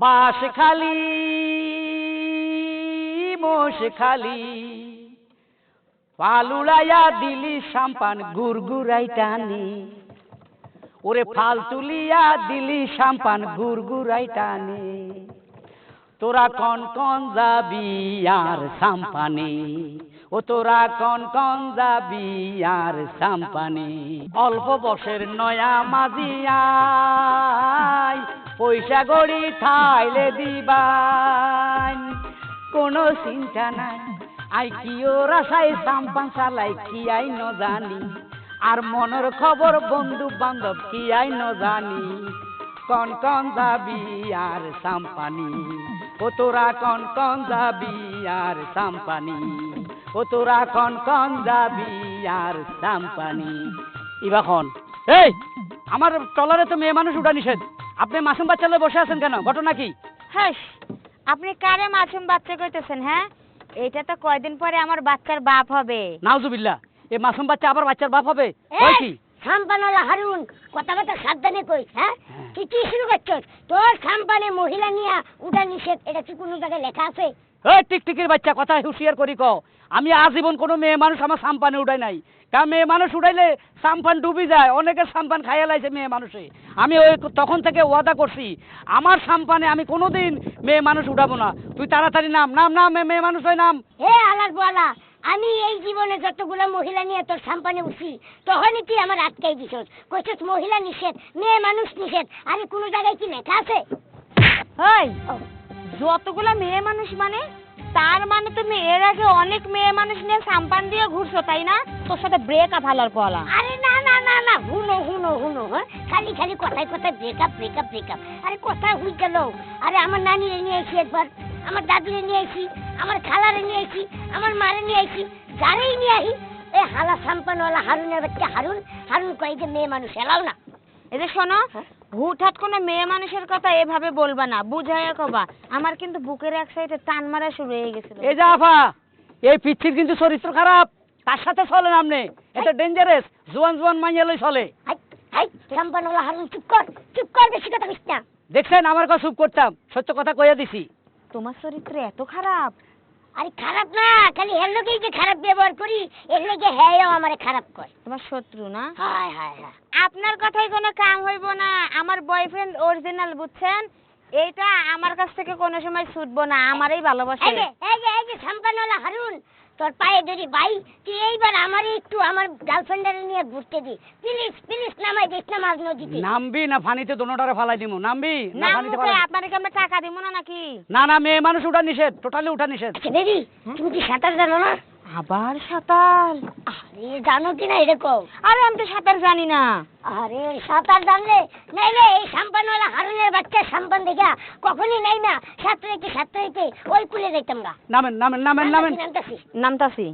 বাস খালি, মোষ খালি। পালুড়াইয়া দিলি সাম্পান গুরগুরাই টানি। ওরে ফাল তুলিয়া দিলি সাম্পান গুরগুরাই টানি। তোরা কন কন যাবি আর সাম্পানি। ও তোরা কন কন যাবি আর সাম্পানি? অল্প বসের নয়া মাজিয়াই পয়সা গড়ি থাইলে দিবাই। কোনো চিন্তা নাই, আই কি ওরা সাই সাম্পান চালাই, কি আই ন জানি। আর মনের খবর বন্ধু বান্ধব, কি আই ন জানি। কন কন যাবি আর সাম্পানি? ও তোরা কন কন যাবি আর সাম্পানি? ও তোরা কন কন যাবি আর সাম্পানি ইবাখন এই আমার টলারে তো মেয়ে মানুষ উঠা নিষেধ। আপনি মাসুম বাচ্চালে বসে আছেন কেন? ঘটনা কি? হাস আপনি কারে মাছুম বাচ্চা কইতেছেন হ্যাঁ? এটা তো কয়দিন পরে আমার বাচ্চার বাপ হবে। নাউজুবিল্লাহ এই মাসুম বাচ্চা আবার বাচ্চার বাপ হবে? হয় কি? খাম্পানওয়ালা হারুন কথা কথা সাবধানে কই হ্যাঁ? হ্যাঁ। তুই কি শুরু করছস? তোর খাম্পানে মহিলা নিয়া উঠা নিষেধ এটা কি কোনো জায়গায় লেখা আছে? এই টিকটিকির বাচ্চা কথা হুঁশিয়ার করি ক আমি আজীবন কোনো মেয়ে মানুষ আমার সাম্পানে উঠাই নাই। কারণ মেয়ে মানুষ উঠাইলে সাম্পান ডুবি যায় অনেকের সাম্পান খাইয়া লাইছে মেয়ে মানুষে। আমি ওই তখন থেকে ওয়াদা করছি আমার সাম্পানে আমি কোনোদিন মেয়ে মানুষ উঠাবো না। তুই তাড়াতাড়ি নাম নাম নাম মেয়ে মানুষ হয় নাম। হে আলার বলা আমি এই জীবনে যতগুলো মহিলা নিয়ে তোর সাম্পানে উঠি তখনই তুই আমার আটকাই দিছস। কইছস মহিলা নিষেধ মেয়ে মানুষ নিষেধ আরে কোনো জায়গায় কি লেখা আছে? যতগুলো মেয়ে মানুষ মানে তার মানে তুমি এর আগে অনেক মেয়ে মানুষ নিয়ে সাম্পান দিয়ে ঘুরছো, তাই না? তোর সাথে ব্রেক আপ হালার পলা আরে না না না না, হুনো হুনো হুনো হ্যাঁ? খালি খালি কথায় কথায় ব্রেকআপ ব্রেকআপ ব্রেকআপ আরে কোথায় হুই গেল? আরে আমার নানিরে নিয়ে এসি একবার, আমার দাদুরে নিয়ে এসি আমার খালারে নিয়ে এসি আমার মারে নিয়ে এসি যারেই নিয়ে আসি এই হালা সাম্পানওয়ালা হারুনের বাচ্চা হারুন হারুন কয় যে মেয়ে মানুষ, এলাও না। যে শোনো হুটহাট কোনো মেয়ে মানুষের কথা এভাবে বলবা না বুঝাইয়া কবা। আমার কিন্তু বুকের এক সাইডে টান মারা শুরু হয়ে গেছিল। এই যা আফা এই পিচ্ছির কিন্তু চরিত্র খারাপ তার সাথে চলে না আপনি। এটা ডেঞ্জারাস জোয়ান জোয়ান মাইয়া লই চলে। হাই হাই সাম্পানওয়ালা হারুন চুপ কর চুপ কর বেশি কথা কইস না। দেখছেন আমার কথা চুপ করতাম সত্য কথা কইয়া দিছি। তোমার চরিত্র এত খারাপ আরে খারাপ না খালি এর লোকেই যে খারাপ ব্যবহার করি এর লোকে হ্যাঁ আমারে খারাপ কর। তোমার শত্রু না? হায় হায় হায়। আপনার কথাই কোনো কাম হইব না আমার বয়ফ্রেন্ড অরিজিনাল বুঝছেন? এইটা আমার কাছ থেকে কোনো সময় ছুটবো না আমারই ভালোবাসে। এই যে এই যে এই হারুন তোর পায়ে ধরি ভাই তুই এইবার আমারে একটু আমার গার্লফ্রেন্ডের নিয়ে ঘুরতে দি। প্লিজ প্লিজ নামাই দিস না মাঝ নদীতে নামবি না ফানিতে দোনোটারে ফালাই দিমু নামবি? না ফানিতে ফালাই আপনার কি আমরা টাকা দিমু না নাকি? না না মেয়ে মানুষ উঠা নিষেধ টোটালি উঠা নিষেধ। আচ্ছা বেবি তুমি কি সাঁতার জানো না? আবার সাঁতার? আরে জানো কি না এরকম? আরে আমি তো সাঁতার জানি না। আরে সাঁতার জানলে? নাইলে এই সাম্পানওয়ালা হারুনের বাচ্চা সাম্পান দেখা কখনই নাই না। সাঁতরাইতে সাঁতরাইতে ওই কুলে যাইতাম গা। নামেন নামেন নামেন নামেন। নামতাছি। নামতাছি।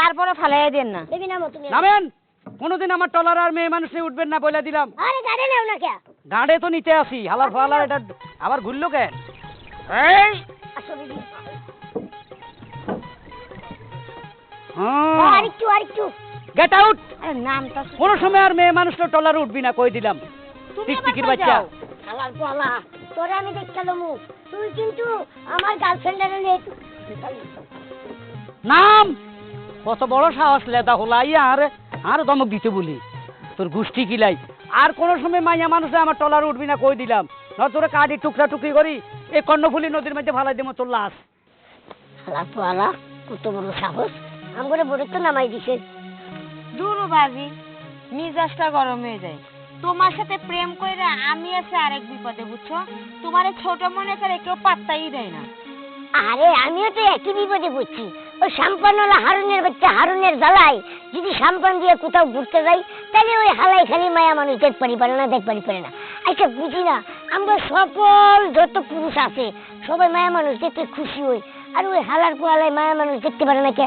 তারপরে ফালাইয়া দেন না। বেবি নামো তুমি। নামেন! কোনোদিন আমার টলার আর মেয়ে মানুষ নিয়ে উঠবেন না বলে দিলাম। আরে গাড়ি নাও না কে? গাড়ে তো নিতে আসি। হালার ফালার এটা আবার ঘুরলো কেন? এই আসো বেবি হ্যাঁ। আরেকটু আরেকটু। গেট আউট আরে নামতাছি কোনো সময় আর মেয়ে মানুষ টলার উঠবি না কই দিলাম। টিকটিকির বাচ্চা। শালার তোরে আমি তুই কিন্তু আমার গার্লফ্রেন্ডের নিয়ে নাম! কত বড় সাহস লেদা হলা ইয়া আর আর দমক দিতে বলি। তোর গোষ্ঠী কিলাই আর কোন সময় মাইয়া মানুষে আমার টলার উঠবি না কই দিলাম। না তোরে কাটি টুকরা টুকরি করি এই কর্ণফুলি নদীর মধ্যে ফালাই দেবো তোর লাশ। বলা কত বড় সাহস। আমগরে বড় তো নামাই দিছে। দূর বাজি মিজাজটা গরম হয়ে যায়। তোমার সাথে প্রেম কইরা আমি আছে আরেক বিপদে বুঝছ? তোমার ছোট মনে করে কেউ পাত্তাই দেয় না। আরে আমিও তো একই বিপদে পড়ছি। ওই সাম্পানওয়ালা হারুনের বাচ্চা হারুনের জ্বালায় যদি সাম্পান দিয়ে কোথাও ঘুরতে যাই তাহলে ওই হালাই খালি মায়া মানুষ দেখ পারি পারে না দেখ পারি পারে না। আচ্ছা বুঝি না আমরা সকল যত পুরুষ আছে সবাই মায়া মানুষ দেখতে খুশি হই। আর ওই হালার পোয়ালায় মায়া মানুষ দেখতে পারে না কে?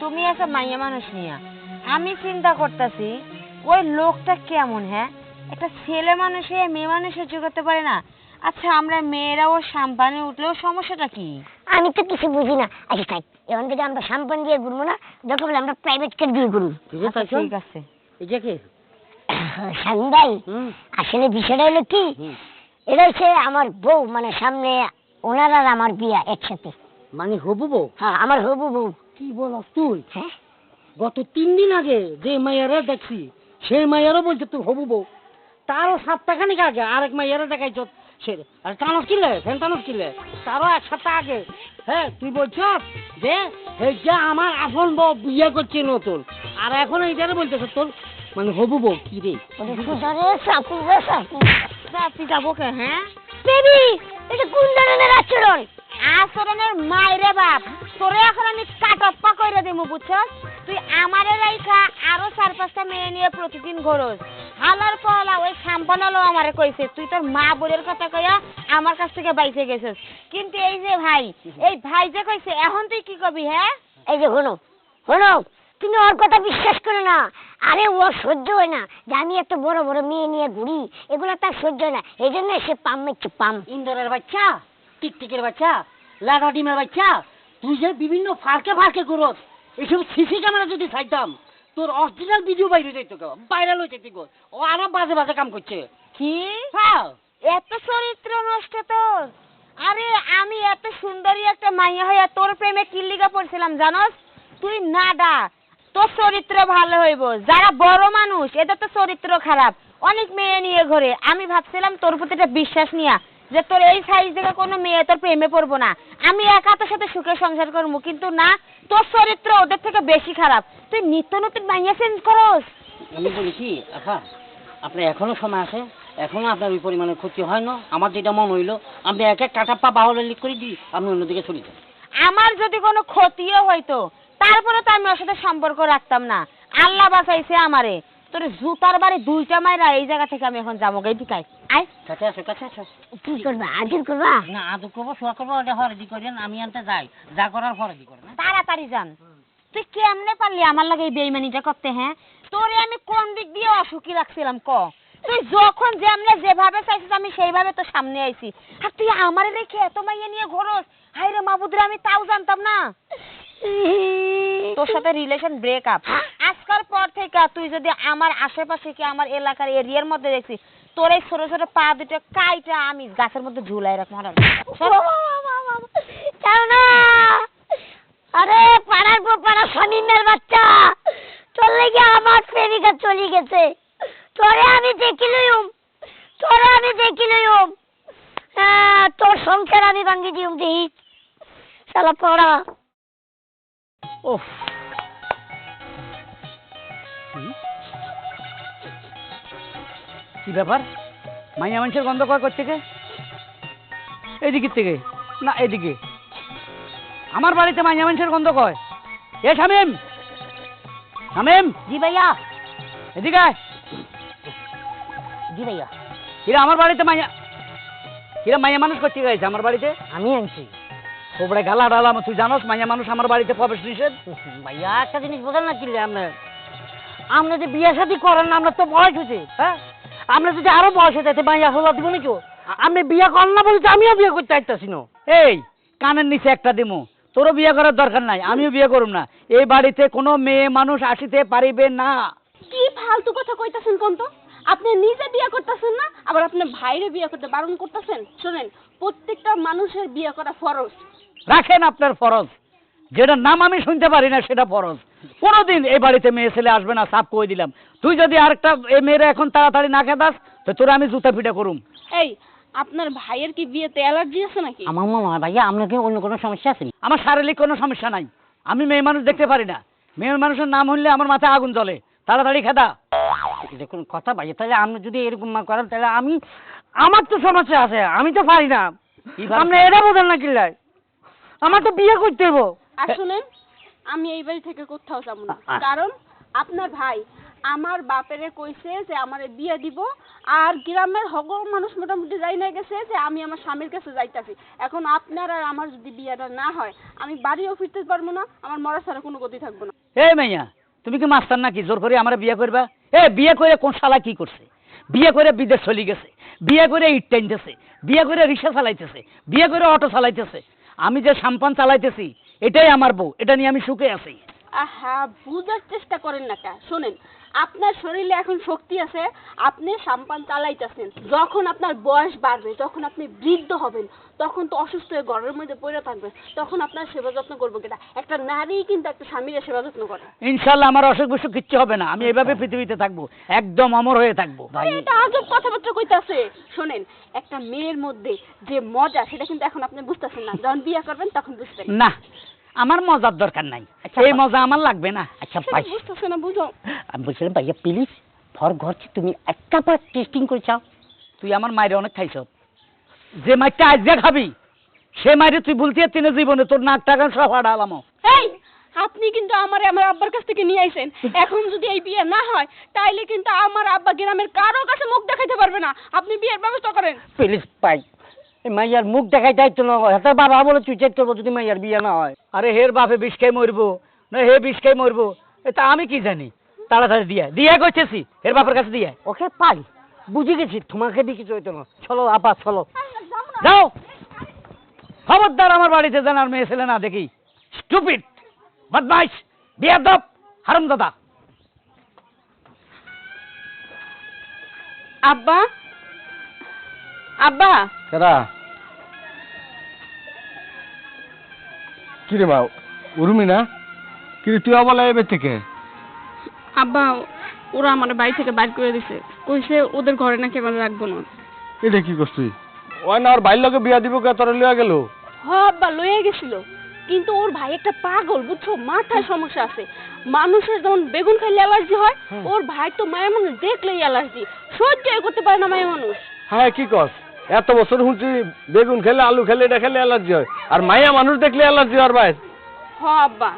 তুমি একটা মাইয়া মানুষ নিয়া আমি চিন্তা করতেছি ওই লোকটা কেমন হ্যাঁ? একটা ছেলে মানুষে মেয়ে মানুষের জোগাতে পারে না। আচ্ছা আমরা মেয়েরাও সাম্পানে উঠলেও সমস্যাটা কি? আমি তো কিছু বুঝি না। আচ্ছা তাই। এখান থেকে আমরা সাম্পান দিয়ে ঘুরবো না দরকার হলে আমরা প্রাইভেট কার দিয়ে ঘুরবো আচ্ছা, ঠিক আছে। যে কে? হুম। আসলে বিষয়টা হলো কি। এটা হচ্ছে আমার বউ মানে সামনে ওনার আর আমার বিয়া একসাথে। মানে হবু বউ? হ্যাঁ আমার হবু বউ। কি বলস তুই? হ্যাঁ? গত তিন দিন আগে যে মাইয়ারা দেখছি, সেই মাইয়ারও বলছে তুই হবু বউ। তারও সপ্তাহখানিক আগে আরেক মাইয়ারা দেখাইছ। সে আর টানস কিলে ফ্যান টানস কিলে তারও এক সপ্তাহ আগে। হ্যাঁ তুই বলছ যে আমার আসল বউ বিয়ে করছে নতুন, আর এখন এইটারে বলতেছ তোর মানে হবু বউ কি রে? যাব কে হ্যাঁ? বেবি এটা আচরণ। আচরণের মাইরে বাপ। তোরে এখন আমি কাটপ্পা কইরা দিমু বুঝছস? তুই আমারে রাইখা আরও চার পাঁচটা মেয়ে নিয়ে প্রতিদিন ঘোরস। হালার পহলা ওই সাম্পানালো আমারে কইছে তুই তোর মা বোনের কথা কইয়া আমার কাছ থেকে বাইসে গেছিস। কিন্তু এই যে ভাই এই ভাই যে কইছে এখন তুই কি কবি হ্যাঁ? এই যে হনো হনো তুমি ওর কথা বিশ্বাস করো না। আরে ও সহ্য হয় না যে আমি একটা বড় বড় মেয়ে নিয়ে ঘুরি এগুলো তার সহ্য হয় না। এই জন্য সে পাম মেচ্ছে পাম। ইন্দরের বাচ্চা টিকটিকের বাচ্চা লাডা ডিমের বাচ্চা তুই যে বিভিন্ন ফারকে ফারকে করস। এসব সিসি ক্যামেরা যদি থাকতাম তোর অরিজিনাল ভিডিও বাইরে যাইতো কেউ ভাইরাল হয়ে যেত কেউ। ও আরও বাজে বাজে কাম করছে। কি? হ্যাঁ। এত চরিত্র নষ্ট তোর। আরে আমি এত সুন্দরী একটা মাইয়া হইয়া তোর প্রেমে কিল্লিগা পড়ছিলাম জানোস? তুই নাডা তোর চরিত্র ভালো হইব। যারা বড় মানুষ এদের তো চরিত্র খারাপ। অনেক মেয়ে নিয়ে ঘরে। আমি ভাবছিলাম তোর প্রতি একটা বিশ্বাস নিয়া যে তোর এই সাইজ থেকে কোনো মেয়ে তোর প্রেমে পড়ব না। আমি একা তোর সাথে সুখে সংসার করব কিন্তু না তোর চরিত্র ওদের থেকে বেশি খারাপ। তুই নিত্য নতুন মাইয়া চেঞ্জ করস। আমি বলি কি আফা আপনার এখনও সময় আছে এখনও আপনার ওই পরিমাণে ক্ষতি হয় না। আমার যেটা মন হইল আপনি এক এক কাটাপ্পা বাহলে লিক করে দিই আপনি অন্যদিকে চলে যান। আমার যদি কোনো ক্ষতিও হইতো তারপরে তো আমি ওর সাথে সম্পর্ক রাখতাম না। আল্লাহ বাঁচাইছে আমারে। তোর জুতার বাড়ি দুইটা মাইরা এই জায়গা থেকে আমি এখন যাব গাই ঠিক আয়। কাছে কি করবা? আদর করবা? না আদর করব শোয়া করব ওটা হরদি করেন আমি আনতে যাই। যা করার হরদি করেন? তাড়াতাড়ি যান। তুই কেমনে পারলি আমার লাগে এই বেইমানিটা করতে হ্যাঁ? তোরে আমি কোন দিক দিয়ে অসুখী রাখছিলাম ক? তুই যখন যেমনে যেভাবে চাইছিস আমি সেইভাবে তো সামনে আইছি। আর তুই আমার রেখে এত মাইয়া নিয়ে ঘোরস? হাই রে মাবুদরে আমি তাও জানতাম না। তোর সাথে রিলেশন ব্রেক আপ আজকাল পর থেকে তুই যদি আমার আশেপাশে কি আমার এলাকার এরিয়ার মধ্যে দেখছিস তোর এই ছোট ছোট পা দুটো কাইটা আমি গাছের মধ্যে ঝুলাই রাখব চাও না? আরে পাড়ার পর পাড়া স্বামীমের বাচ্চা। চলে গিয়ে আমার প্রেমিকা চলে গেছে। তোরে আমি দেখি লইম তোরে আমি দেখি লইম আহ, তোর সংসার আমি ভাঙ্গি দিউম দিই শালা পড়া। ওফ কি ব্যাপার? মাইয়া মানুষের গন্ধ কয় থেকে এদিকের থেকে। না এদিকে। আমার বাড়িতে মাইয়া মানুষের গন্ধ কয়। এ শামিম! শামিম! জি ভাইয়া। এদিকে আয়। জি ভাইয়া। কিরা আমার বাড়িতে মাইয়া কিরা মাইয়া মানুষ করতে গেছে আমার বাড়িতে? আমি আনছি। ওপরে গালা ডালাম তুই জানোস মাইয়া মানুষ আমার বাড়িতে প্রবেশ নিষেধ? ভাইয়া একটা জিনিস বোঝেন না কিনলে আমরা আমরা যে বিয়ে শাদি করেন না আমরা তো বয়স হয়েছে হ্যাঁ? আমরা যদি আরও বয়স হয়ে যাচ্ছে ভাইয়া হওয়া দিব নাকি? আপনি বিয়ে করেন না বলতে আমিও বিয়ে করতে চাইতেছি না। এই কানের নিচে একটা দিমু। তোরও বিয়ে করার দরকার নাই আমিও বিয়ে করুম না। এই বাড়িতে কোনো মেয়ে মানুষ আসিতে পারিবে না। কি ফালতু কথা কইতাছেন কোন তো আপনি নিজে বিয়ে করতেছেন না আবার আপনি ভাইরে বিয়ে করতে বারণ করতেছেন? শোনেন প্রত্যেকটা মানুষের বিয়ে করা ফরজ। রাখেন আপনার ফরজ। যেটার নাম আমি শুনতে পারি না সেটা ফরজ। কোনোদিন এই বাড়িতে মেয়ে ছেলে আসবে না সাপ কই দিলাম। তুই যদি আরেকটা এই মেয়েরা এখন তাড়াতাড়ি না খেদাস তো তোরা আমি জুতা পিটা করুম। এই আপনার ভাইয়ের কি বিয়েতে অ্যালার্জি আছে নাকি? আমার মামা ভাইয়া আপনার কি অন্য কোনো সমস্যা আছে আমার শারীরিক কোনো সমস্যা নাই। আমি মেয়ে মানুষ দেখতে পারি না। মেয়ে মানুষের নাম হইলে আমার মাথায় আগুন জ্বলে। তাড়াতাড়ি খেদা। দেখুন কথা ভাইয়া তাহলে আপনি যদি এরকম করেন তাহলে আমি আমার তো সমস্যা আছে আমি তো পারি না। কি আপনি এটা বোঝেন না কিল্লাই আমার তো বিয়ে করতে হব শুনেন আমি এই বাড়ি থেকে কোথাও যাব না। কারণ আপনার ভাই আমার বাপেরে কইছে যে আমারে বিয়ে দিব আর গ্রামের হগ মানুষ মোটামুটি যাই না গেছে যে আমি আমার স্বামীর কাছে যাইতাছি। এখন আপনার আর আমার যদি বিয়েটা না হয় আমি বাড়িও ফিরতে পারব না আমার মরা ছাড়া কোনো গতি থাকব না। এই মাইয়া তুমি কি মাস্টার নাকি? জোর করে আমার বিয়ে করবা? এ বিয়ে করে কোন শালা কি করছে? বিয়ে করে বিদেশ চলে গেছে বিয়ে করে ইট টাইনতেছে বিয়ে করে রিক্সা চালাইতেছে বিয়ে করে অটো চালাইতেছে। আমি যে সাম্পান চালাইতেছি এটাই আমার বউ, এটা নিয়ে আমি সুখে আছি। আহা, বুঝার চেষ্টা করেন না কা, শোনেন আপনার শরীরে এখন শক্তি আছে আপনি সাম্পান চালাইতেছেন। যখন আপনার বয়স বাড়বে যখন আপনি বৃদ্ধ হবেন তখন তো অসুস্থ হয়ে ঘরের মধ্যে পড়ে থাকবেন তখন আপনার সেবা যত্ন করব কেটা? একটা নারী কিন্তু একটা স্বামীর সেবা যত্ন করে। ইনশাল্লাহ আমার অসুখ বিসুখ কিচ্ছু হবে না আমি এভাবে পৃথিবীতে থাকব একদম অমর হয়ে থাকব। এটা আজব কথাবার্তা কইতাছে। শোনেন একটা মেয়ের মধ্যে যে মজা সেটা কিন্তু এখন আপনি বুঝতেছেন না। যখন বিয়ে করবেন তখন বুঝবেন। না আমার মজার দরকার নাই। এই মজা আমার লাগবে না। আচ্ছা ভাই বুঝতেছে না বুঝো। আমি বলছিলাম ভাইয়া প্লিজ ফর ঘর থেকে তুমি একটা বার টেস্টিং করে চাও। তুই আমার মায়ের অনেক খাইছ। যে মাইরটা আজকে খাবি সে মাইরে তুই বলতে তিনে জীবনে তোর নাক টাকা সব হারালাম। এই আপনি কিন্তু আমার আমার আব্বার কাছ থেকে নিয়ে আইছেন। এখন যদি এই বিয়ে না হয় তাইলে কিন্তু আমার আব্বা গ্রামের কারও কাছে মুখ দেখাইতে পারবে না। আপনি বিয়ের ব্যবস্থা করেন। প্লিজ ভাই এই মাইয়ার মুখ দেখাই দায়িত্ব না। হাতে বাবা বলে তুই চুইচাইট করব যদি মাইয়ার বিয়ে না হয়। আরে হের বাপে বিষ খেয়ে মরবো না হে বিষ খেয়ে মরবো এটা আমি কি জানি? তাড়াতাড়ি দিয়ে দিয়ে করতেছি এর বাপের কাছে দিয়ে ওকে পাই। বুঝে গেছি তোমাকে দিয়ে কিছু হইতো না। চলো আপা চলো। যাও! খবরদার আমার বাড়িতে যেন আর মেয়ে ছেলে না দেখি। স্টুপিড বদমাইশ বিয়াদব হারাম দাদা আব্বা আব্বা। কেরা কিরে মা উরুমি না? কিরে তুই এবার থেকে? আব্বা ওরা আমার বাড়ি থেকে বাইর করে দিছে। কইছে ওদের ঘরে নাকি আমার রাখব না। এটা কি করছিস ওই না ওর লোকে বিয়া দিব কে? তোর গেল? হ আব্বা লয়ে গেছিল। কিন্তু ওর ভাই একটা পাগল বুঝছ? মাথায় সমস্যা আছে। মানুষের যেমন বেগুন খাইলে অ্যালার্জি হয়। ওর ভাই তো মায়া মানুষ দেখলেই অ্যালার্জি। সহ্যই করতে পারে না মায়া মানুষ। হ্যাঁ কি কস? এত বছর শুনছি বেগুন খেলে আলু খেলে এটা খেলে অ্যালার্জি হয়। আর মাইয়া মানুষ দেখলে অ্যালার্জি হয় ভাই হ আব্বা।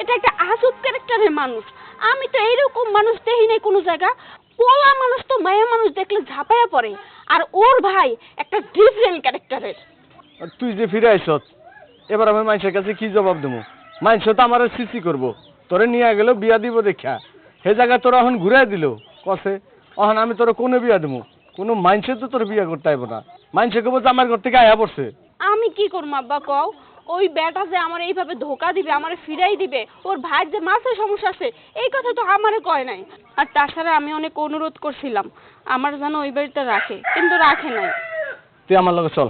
এটা একটা আজব ক্যারেক্টারের মানুষ। আমি তো এইরকম মানুষ দেখি নাই কোনো জায়গা। পোলা মানুষ তো মায়া মানুষ দেখলে ঝাঁপায়া পড়ে। আর ওর ভাই একটা ডিফারেন্ট ক্যারেক্টারের আর তুই যে ফিরে আইসত এবার আমি মানুষের কাছে কি জবাব দেবো? মানুষ তো আমার সিসি করব। তোরে নিয়ে গেল বিয়া দিব দেখা। সে জায়গায় তোরা এখন ঘুরাই দিল। কসে এখন আমি তোর কোনে বিয়া দেবো? কোনো মানুষের তো তোর বিয়া করতে আইব না। মানুষে কেবল যে আমার ঘর থেকে আয়া পড়ছে। আমি কি করব আব্বা কও? ওই বেটা যে আমার এইভাবে ধোকা দিবে আমারে ফিরাই দিবে ওর ভাইয়ের যে মাছের সমস্যা আছে এই কথা তো আমারে কয় নাই। আর তাছাড়া আমি অনেক অনুরোধ করছিলাম আমার যেন ওই বাড়িতে রাখে কিন্তু রাখে নাই। তুই আমার লগে চল।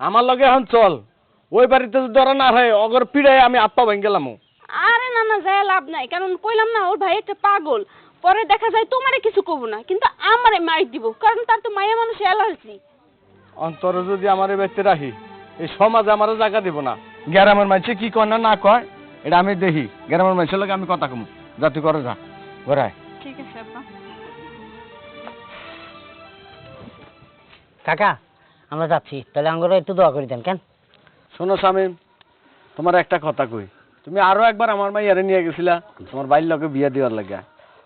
আমার লগে এখন চল। ওই বাড়িতে যদি ধরা না হয় অগর পিড়াই আমি আত্মা ভেঙে গেলাম আরে না না যায় লাভ নাই। কারণ কইলাম না ওর ভাই একটা পাগল। পরে দেখা যায় তোমারে কিছু কব না কিন্তু আমারে মাইর দিব কারণ তার তো মায়া মানুষ অ্যালার্জি অন্তর যদি আমার এই রাখি এই সমাজে আমার জায়গা দিব না। গ্রামের মানুষে কি কয় না না কয় এটা আমি দেখি। গ্রামের মানুষের লগে আমি কথা কম। যা তুই করে যা। ঘরায়। ঠিক আছে কাকা আমরা যাচ্ছি। তাহলে আমরা একটু দোয়া করে দেন কেন? শোনো স্বামী তোমার একটা কথা কই। তুমি আরও একবার আমার মাইয়ারে নিয়ে গেছিলা তোমার ভাইয়ের লোকে বিয়া দেওয়ার লাগে।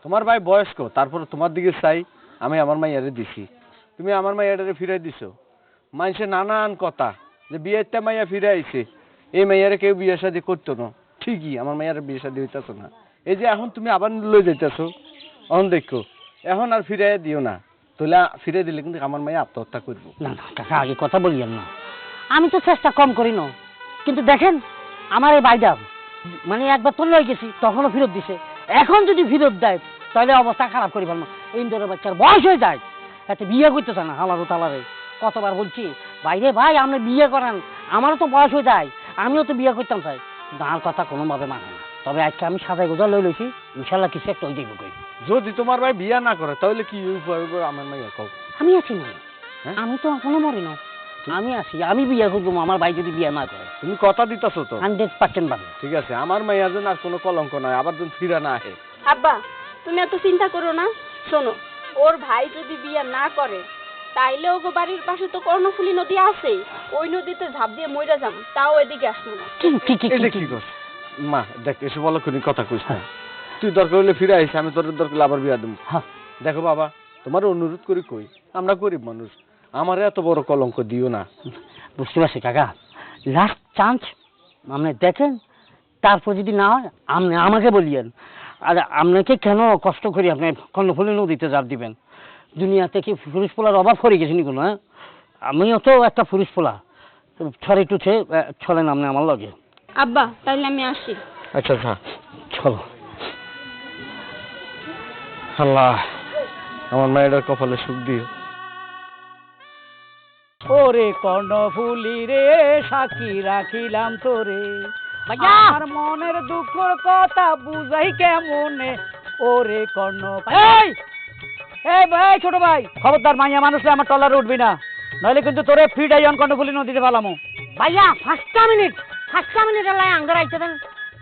তোমার ভাই বয়স্ক, তারপর তোমার দিকে চাই, আমি আমার মাইয়ারে দিছি। তুমি আমার মাইয়ারে ফিরাই দিছো। মানুষে নানান কথা, যে বিয়েতে মাইয়া ফিরে আইছে এই মাইয়ারে কেউ বিয়ে শাদি করতো না। ঠিকই, আমার মাইয়ারে বিয়ে শাদি হইতেছো না। এই যে এখন তুমি আবার লই যাইতেছো, এখন দেখো, এখন আর ফিরাই দিও না। তাহলে ফিরে দিলে কিন্তু আমার মাইয়া আত্মহত্যা করব। না না, কাকা, আগে কথা বলিয়েন না। আমি তো চেষ্টা কম করি না। কিন্তু দেখেন, আমার এই বাইটা মানে একবার তো লই গেছি, তখনও ফেরত দিছে। এখন যদি ফেরত দেয় তাহলে অবস্থা খারাপ করি পারব ইন্দোরের বাচ্চার বয়স হয়ে যায় এতে বিয়ে করতে চায় না হালারু তালারে। কতবার বলছি বাইরে ভাই আপনি বিয়ে করান আমারও তো বয়স হয়ে যায় আমিও তো বিয়ে করতাম চাই তার কথা কোনোভাবে মানে না। তবে আজকে আমি সাদাই গোজা লই লইছি ইনশাল্লাহ কিছু একটা ওই দেখব যদি তোমার ভাই বিয়া না করে তাহলে কি উপায় আমার মাইয়া কও আমি আছি না। হ্যাঁ? আমি তো এখনও মরি না। আমি আছি আমি বিয়ে করব আমার ভাই যদি বিয়ে না করে। তুমি কথা দিতেছো তো। হান্ড্রেড পার্সেন্ট পাবে ঠিক আছে আমার মাইয়া যেন আর কোনো কলঙ্ক নয় আবার যেন ফিরা না আহে। আব্বা তুমি এত চিন্তা করো না শোনো ওর ভাই যদি বিয়ে না করে তাইলে ওগো বাড়ির পাশে তো কর্ণফুলী নদী আছে ওই নদীতে ঝাঁপ দিয়ে মইরা যাম তাও এদিকে আসব না। কি কি কি এটা কি? কি কর মা দেখ এসে বলো কোন কথা কইস না। তুই দরকার হলে ফিরে আইস আমি তোর দরকার হলে আবার বিয়া দেবো হ্যাঁ। দেখো বাবা তোমার অনুরোধ করি কই আমরা গরিব মানুষ আমার এত বড় কলঙ্ক দিও না। বুঝতে পারছি কাকা। লাস্ট চান্স আপনি দেখেন তারপর যদি না হয় আপনি আমাকে বলিয়েন। আর আপনাকে কেন কষ্ট করি? আপনি কর্ণফুলী নদীতে জাপ দিবেন। দুনিয়াতে কি পুরুষ পোলার অভাব করে গেছেনি কোনো হ্যাঁ? আমিও তো একটা পুরুষ পোলা। ছড়ে টুঠে ছলেন আপনি আমার লগে। আব্বা তাহলে আমি আসি। আচ্ছা আচ্ছা। চলো। আল্লাহ আমার মায়ের কপালে সুখ দিও। ওরে কর্ণফুলি রে সাক্ষী রাখিলাম তোরে! আমার মনের দুঃখর কথা বুঝাই কেমনে? ওরে কর্ণ এই! এই ভাই ছোট ভাই। খবরদার মাইয়া মানুষে আমার টলারে উঠবি না। নইলে কিন্তু তোরে ফ্রি ডাইন কর্ণফুলি নদীতে পালামো। ভাইয়া পাঁচটা মিনিট পাঁচটা মিনিট এলাই আঙ্গার আইতে দেন।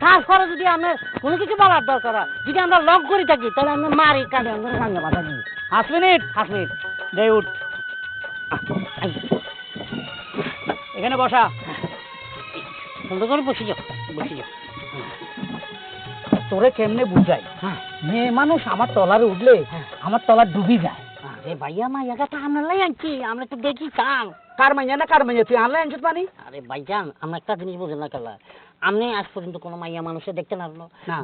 তারপরে যদি আমার কোনো কিছু বলার দরকার হয়, যদি আমরা লক করে থাকি তাহলে আমি মারি কাঁদে আঙ্গার সঙ্গে বাধা দিই হাস মিনিট হাস মিনিট। দে উঠ। এখানে বসা। সুন্দর করে বসে যাও। তোরে কেমনে বুঝাই? হ্যাঁ। মেয়ে মানুষ আমার তলারে উঠলে আমার তলা ডুবি যায়। আরে ভাইয়া মাইয়াটা তো আমরা লাই আনছি। আমরা তো দেখি কার মাইয়া না কার মাইয়া? তুই আনলে আনছিস পানি আরে ভাইজান আমরা একটা জিনিস বুঝেন না কেলা। আপনি আজ পর্যন্ত কোনো মাইয়া মানুষের দেখতে না।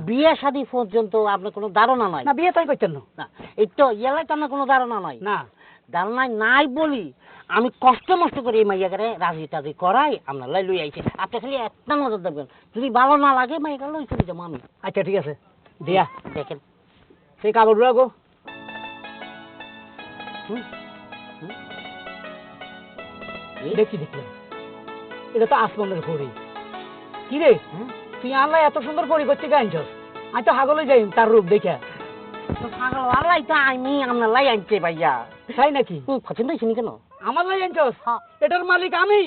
বিয়ে শাদী পর্যন্ত আপনার কোনো ধারণা নাই। না বিয়ে তাই করতেন না। না এই তো ইয়ালাই তো আপনার কোনো ধারণা নাই। না। ধারণা নাই বলি। আমি কষ্ট মষ্ট করে এই মাইয়াকে রাজি টাজি করাই আপনার লাই লই আইছি। আপনি খালি একটা নজর দেবেন। যদি ভালো না লাগে মাইয়াকে লই চলে যাব আমি। আচ্ছা ঠিক আছে। দিয়া। দেখেন। সেই কাপড় রাখো। হুম, হুম। এই, দেখি দেখলাম এটা তো আসমানের পরি কি রে? তুই আনলাই এত সুন্দর পরি করতে গাইছস আমি তো হাগলে যাই তার রূপ দেখে। তো পাগল আল্লাহ তো আমি আপনার লাই আনছি ভাইয়া। তাই নাকি? পছন্দ হয়েছে কেন? আমার লাই আনছস? হ্যাঁ। এটার মালিক আমি?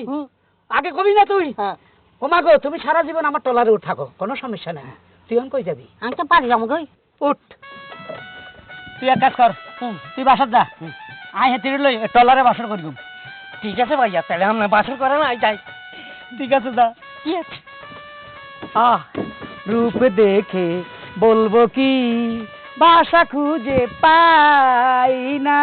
আগে কবি না তুই? হ্যাঁ। ও মা গো তুমি সারা জীবন আমার টলারে উঠ থাকো কোনো সমস্যা নেই। তুই অন কই যাবি? আমি তো পারি যাব গই উঠ। তুই এক কাজ কর তুই বাসার যা। আই হেতে লই টলারে বাসর করি ঠিক আছে ভাইয়া তাহলে আমরা বাসর করে না যাই। ঠিক আছে দা আহ রূপ দেখে বলব কি ভাষা খুঁজে পাই না।